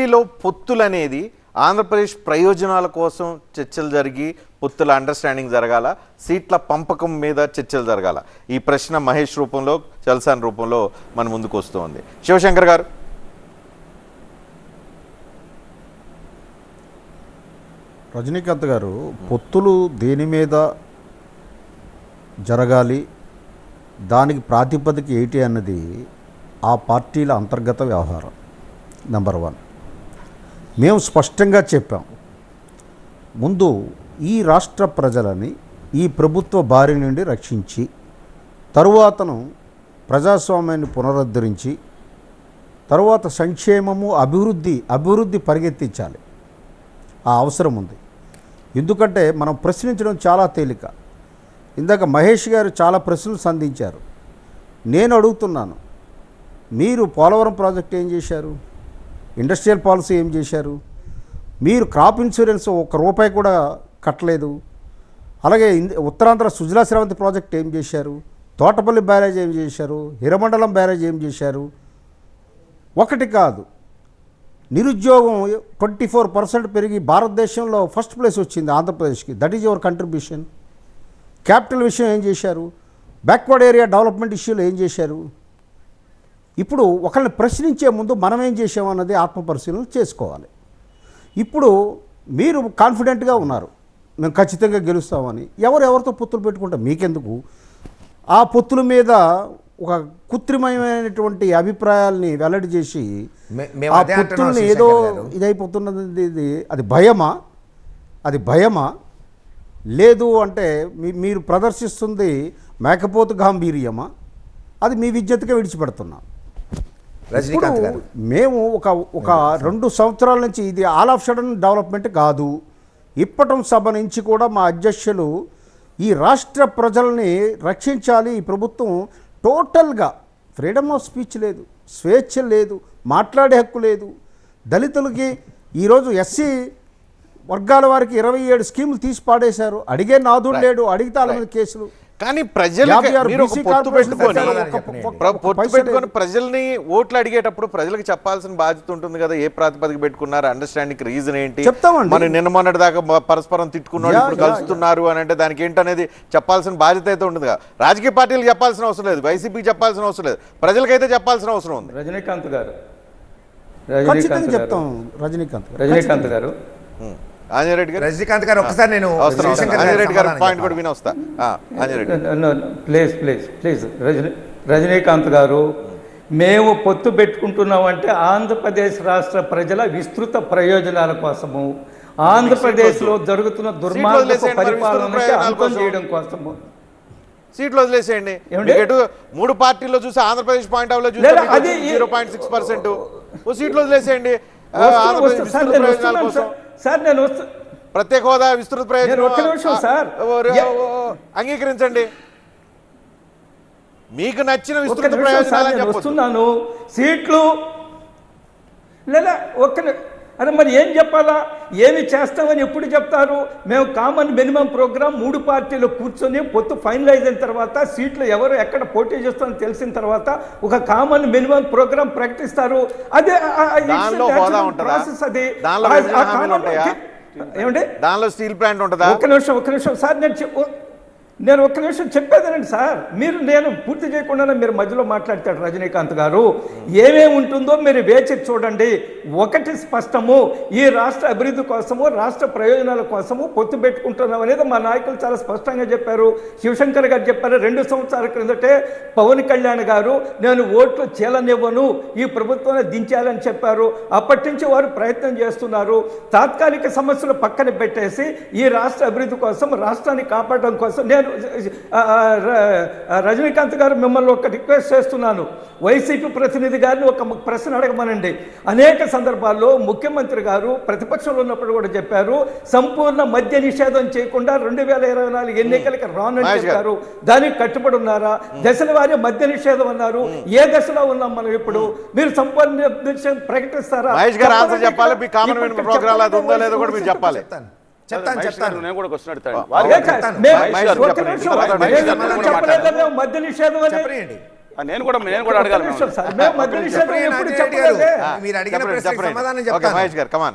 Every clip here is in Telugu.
పార్టీలో పొత్తులు అనేది ఆంధ్రప్రదేశ్ ప్రయోజనాల కోసం చర్చలు జరిగి పొత్తుల అండర్స్టాండింగ్ జరగాల సీట్ల పంపకం మీద చర్చలు జరగాల. ఈ ప్రశ్న మహేష్ రూపంలో చల్సాన్ రూపంలో మన ముందుకు వస్తుంది. శివశంకర్ గారు. రజనీకాంత్ గారు పొత్తులు దేని మీద జరగాలి దానికి ప్రాతిపదిక ఏంటి అన్నది ఆ పార్టీల అంతర్గత వ్యవహారం. నెంబర్ వన్ మేము స్పష్టంగా చెప్పాం. ముందు ఈ రాష్ట్ర ప్రజలని ఈ ప్రభుత్వ బారి నుండి రక్షించి తరువాతను ప్రజాస్వామ్యాన్ని పునరుద్ధరించి తరువాత సంక్షేమము అభివృద్ధి అభివృద్ధి పరిగెత్తించాలి. ఆ అవసరం ఉంది. ఎందుకంటే మనం ప్రశ్నించడం చాలా తేలిక. ఇందాక మహేష్ గారు చాలా ప్రశ్నలు సంధించారు. నేను అడుగుతున్నాను మీరు పోలవరం ప్రాజెక్ట్ ఏం చేశారు? ఇండస్ట్రియల్ పాలసీ ఏం చేశారు? మీరు క్రాప్ ఇన్సూరెన్స్ ఒక్క రూపాయి కూడా కట్టలేదు. అలాగే ఉత్తరాంధ్ర సుజలా శ్రవంతి ప్రాజెక్ట్ ఏం చేశారు? తోటపల్లి బ్యారేజ్ ఏం చేశారు? హిరమండలం బ్యారేజ్ ఏం చేశారు? ఒకటి కాదు. నిరుద్యోగం ట్వంటీ ఫోర్ పర్సెంట్ పెరిగి భారతదేశంలో ఫస్ట్ ప్లేస్ వచ్చింది ఆంధ్రప్రదేశ్కి. That is your contribution capital విషయం ఏం చేశారు? బ్యాక్వర్డ్ ఏరియా డెవలప్మెంట్ ఇష్యూలో ఏం చేశారు? ఇప్పుడు ఒకరిని ప్రశ్నించే ముందు మనం ఏం చేసామన్నది ఆత్మపరిశీలన చేసుకోవాలి. ఇప్పుడు మీరు కాన్ఫిడెంట్గా ఉన్నారు. మేము ఖచ్చితంగా గెలుస్తామని. ఎవరు ఎవరితో పొత్తులు పెట్టుకుంటాం మీకెందుకు? ఆ పొత్తుల మీద ఒక కృత్రిమమైనటువంటి అభిప్రాయాల్ని వెల్లడి చేసి ఆ పొత్తుల్ని ఏదో. ఇదైపోతున్నది ఇది అది భయమా? అది భయమా? లేదు అంటే మీ మీరు ప్రదర్శిస్తుంది మేకపోతు గాంభీర్యమా? అది మీ విద్యతగా విడిచిపెడుతున్నాం. రజనీకాంత్ గారు. మేము ఒక ఒక రెండు సంవత్సరాల నుంచి ఇది ఆల్ ఆఫ్ సడన్ డెవలప్మెంట్ కాదు. ఇప్పటం సభ నుంచి కూడా మా అధ్యక్షులు ఈ రాష్ట్ర ప్రజల్ని రక్షించాలి. ఈ ప్రభుత్వం టోటల్గా ఫ్రీడమ్ ఆఫ్ స్పీచ్ లేదు స్వేచ్ఛ లేదు మాట్లాడే హక్కు లేదు. దళితులకి ఈరోజు ఎస్సీ వర్గాల వారికి ఇరవై ఏడు స్కీములు తీసి పాడేశారు. అడిగే నాదుడు లేడు అడిగితే కేసులు. కానీ ప్రజలు మీరు ఒక పొత్తు పెట్టుకొని పొత్తు. ప్రజల్ని ఓట్లు అడిగేటప్పుడు ప్రజలకు చెప్పాల్సిన బాధ్యత ఉంటుంది కదా ఏ ప్రాతిపదిక పెట్టుకున్నారు అండర్స్టాండింగ్ రీజన్ ఏంటి. మనం నిన్న మొన్నటి దాకా పరస్పరం తిట్టుకున్నాడు ఇప్పుడు కలుస్తున్నారు అని అంటే దానికి ఏంటనేది చెప్పాల్సిన బాధ్యత అయితే ఉంటుంది కదా. రాజకీయ పార్టీలకు చెప్పాల్సిన అవసరం లేదు వైసీపీకి చెప్పాల్సిన అవసరం లేదు ప్రజలకైతే చెప్పాల్సిన అవసరం ఉంది. రజనీకాంత్ గారు. ఖచ్చితంగా రజనీకాంత్ చెప్తాం గారు రజనీకాంత్ గారు. రజనీకాంత్ గారు. గారు? రజనీకాంత్ గారు ఒకసారి నేను గారి పాయింట్ కూడా చెప్పాలి. విని వస్తా ఆ, Anjaneyu Reddy please please please Rajini Rajinikanth గారు మేము పొత్తు పెట్టుకుంటున్నామంటే ఆంధ్రప్రదేశ్ రాష్ట్ర ప్రజల విస్తృత ప్రయోజనాల కోసము ఆంధ్రప్రదేశ్లో జరుగుతున్న విస్తృత పరిపాలనకి అంతం కోసం. చేయడం కోసము. సీట్లు వదిలేసేయండి. ఎటు మూడు పార్టీల్లో చూసి ఆంధ్రప్రదేశ్ పాయింట్ ఆఫ్లో ఈ- జీరో పాయింట్ సిక్స్ పర్సెంట్. ఓ సీట్లు వదిలేసేయండి. ఆంధ్రప్రదేశ్ కోసం. సార్. సార్ నేను ప్రత్యేక హోదా విస్తృత నేను ఒక్క నిమిషం సార్. ప్రయోజనం ఏ- అంగీకరించండి మీకు నచ్చిన విస్తృత సార్ ప్రయోజనాలు వస్తున్నాను సీట్లు లేదా ఒక్క అరే మరి ఏం చెప్పాలా? ఏమి చేస్తామని ఎప్పుడు చెప్తారు? మేము కామన్ మినిమం ప్రోగ్రామ్ మూడు పార్టీలు కూర్చొని పొత్తు ఫైనలైజ్ అయిన తర్వాత సీట్లు ఎవరు ఎక్కడ పోటీ చేస్తామని తెలిసిన తర్వాత ఒక కామన్ మినిమం ప్రోగ్రామ్ ప్రకటిస్తారు. అదే process అది. దానిలో స్టీల్ ప్లాంట్ ఉంటుందా? ఒక్క నిమిషం ఒక్క నిమిషం. సార్ నేను నేను ఒక్క నిమిషం చెప్పేదనండి సార్. మీరు నేను పూర్తి చేయకుండానే మీరు మధ్యలో మాట్లాడతాడు రజనీకాంత్ గారు. ఏమేమి ఉంటుందో మీరు వేచి చూడండి. ఒకటి స్పష్టము ఈ రాష్ట్ర అభివృద్ధి కోసము రాష్ట్ర ప్రయోజనాల కోసము పొత్తు పెట్టుకుంటున్నాం అనేది మా నాయకులు చాలా స్పష్టంగా చెప్పారు. శివశంకర్ గారు చెప్పారు రెండు సంవత్సరాల క్రిందటే పవన్ కళ్యాణ్ గారు నేను ఓట్లు చీలనివ్వను ఈ ప్రభుత్వాన్ని దించాలని చెప్పారు. అప్పటి నుంచి వారు ప్రయత్నం చేస్తున్నారు. తాత్కాలిక సమస్యలు పక్కన పెట్టేసి ఈ రాష్ట్ర అభివృద్ధి కోసం రాష్ట్రాన్ని కాపాడడం కోసం నేను రజనీకాంత్ గారు మిమ్మల్ని ఒక రిక్వెస్ట్ చేస్తున్నాను. వైసీపీ ప్రతినిధి గారిని ఒక ప్రశ్న అడగమనండి. అనేక సందర్భాల్లో ముఖ్యమంత్రి గారు ప్రతిపక్షంలో ఉన్నప్పుడు కూడా చెప్పారు సంపూర్ణ మద్య నిషేధం చేయకుండా రెండు వేల ఇరవై నాలుగు ఎన్నికలకి రానని. చెప్పారు. దానికి కట్టుబడి ఉన్నారా? దశల వారి మధ్య నిషేధం అన్నారు. ఏ దశలో ఉన్నాం మనం ఇప్పుడు? మీరు సంపూర్ణ ప్రకటిస్తారా? చెప్పాలి. చెప్తాను చెప్తాను. నేను కూడా క్వశ్చన్ అడుగుతాను. చెప్పండి. నేను కూడా నేను కూడా అడగాలి. మీరు అడిగిన ప్రశ్నకి. సమాధానం. మహేష్ గారు కమాన్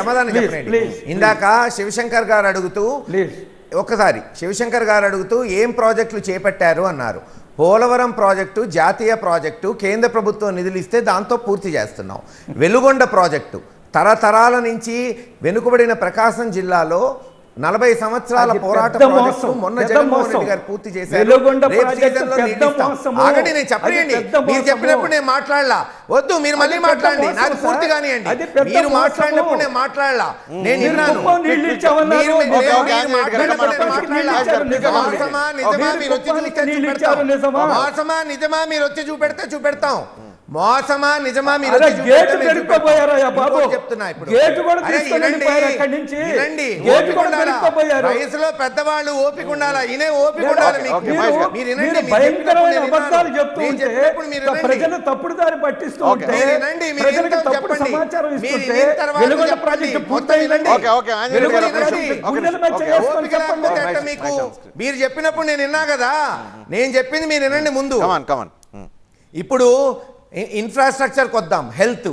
సమాధానం చెప్పండి. ఇందాక శివశంకర్ గారు అడుగుతూ ప్లీజ్. ఒక్కసారి శివశంకర్ గారు అడుగుతూ ఏం ప్రాజెక్టులు చేపట్టారు అన్నారు. పోలవరం ప్రాజెక్టు జాతీయ ప్రాజెక్టు కేంద్ర ప్రభుత్వం నిధులు ఇస్తే దాంతో పూర్తి చేస్తున్నాం. వెలుగొండ ప్రాజెక్టు తరతరాల నుంచి వెనుకబడిన ప్రకాశం జిల్లాలో నలభై సంవత్సరాల పోరాట ప్రాజెక్టు మొన్న జగన్మోహన్ రెడ్డి. గారు పూర్తి చేశారు. ఆగండి నేను చెప్పండి మీరు. చెప్పినప్పుడు నేను మాట్లాడలా. వద్దు మీరు మళ్ళీ మాట్లాడండి. నాకు పూర్తి. కానివ్వండి. మీరు. మాట్లాడినప్పుడు నేను మాట్లాడలా. నేను విన్నాను. నిజమా మీరు వచ్చి చూపెడతాం. నిజమా? మీరు వచ్చి చూపెడితే చూపెడతాం. మోసమా నిజమా మీరు గేటు పెరుక్కోపోయారయ్యా. బాబు చెప్తున్నా ఇప్పుడు గేటు కూడా అక్కడి నుంచి గేటు కూడా? పెరుక్కోపోయారు వయసులో పెద్దవాళ్ళు ఓపిక ఉండాలా ఇనే ఓపిక ఉండాలి. మీరు వినండి భయంకరమైన అబద్ధాలు. చెప్తూ ఉంటే. ప్రజలు తప్పుడు దారి పట్టిస్తూ. ఉంటే వినండి, ప్రజలకు తప్పుడు. సమాచారం ఇస్తుంటే వెలుగొండ. ప్రాజెక్టు పూర్తయిందండి మీకు. మీరు చెప్పినప్పుడు నేను విన్నా కదా నేను చెప్పింది మీరు వినండి ముందు కమాన్ కమాన్ ఇప్పుడు ఇన్ఫ్రాస్ట్రక్చర్కి వద్దాం హెల్త్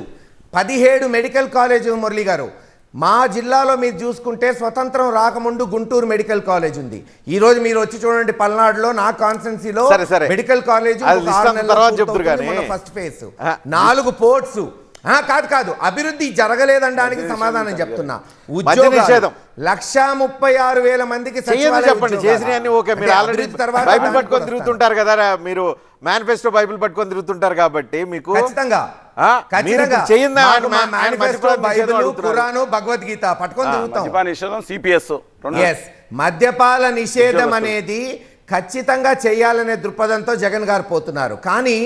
పదిహేడు మెడికల్ కాలేజ్ మురళి గారు మా జిల్లాలో మీరు చూసుకుంటే స్వతంత్రం రాకముందు గుంటూరు మెడికల్ కాలేజ్ ఉంది ఈ రోజు మీరు వచ్చి చూడండి పల్నాడులో నా కాన్స్టెన్సీలో. Medical college. First phase. నాలుగు పోర్ట్స్ కాదు కాదు. అభివృద్ధి జరగలేదనడానికి సమాధానం చెప్తున్నా. ఉద్యోగాలు లక్షా ముప్పై ఆరు వేల మందికి చెప్పండి ఉద్యోగాలు. చేసిన అన్ని ఓకే. మీరు ఆల్రెడీ తర్వాత బైబిల్ పట్టుకొని తిరుగుతుంటారు కదా మీరు మేనిఫెస్టో బైబిల్ పట్టుకొని తిరుగుతుంటారు కాబట్టి మీకు ఖచ్చితంగా. భగవద్గీత పట్టుకొని మద్యపాల నిషేధం. అనేది ఖచ్చితంగా చేయాలనే దృక్పథంతో జగన్ గారు పోతున్నారు. కానీ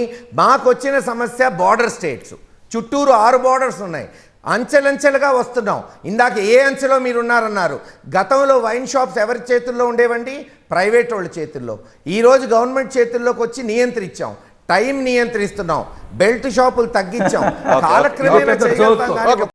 మాకు వచ్చిన సమస్య బార్డర్ స్టేట్స్ చుట్టూరు ఆరు బార్డర్స్ ఉన్నాయి. అంచెలంచెలుగా వస్తున్నాం. ఇందాక ఏ అంచెలో మీరు ఉన్నారన్నారు గతంలో వైన్ షాప్స్ ఎవరి చేతుల్లో ఉండేవండి? ప్రైవేట్ వాళ్ళ చేతుల్లో. ఈరోజు గవర్నమెంట్ చేతుల్లోకి వచ్చి నియంత్రించాం. టైం నియంత్రిస్తున్నాం. బెల్ట్ షాపులు తగ్గించాం. కాలక్రమేణా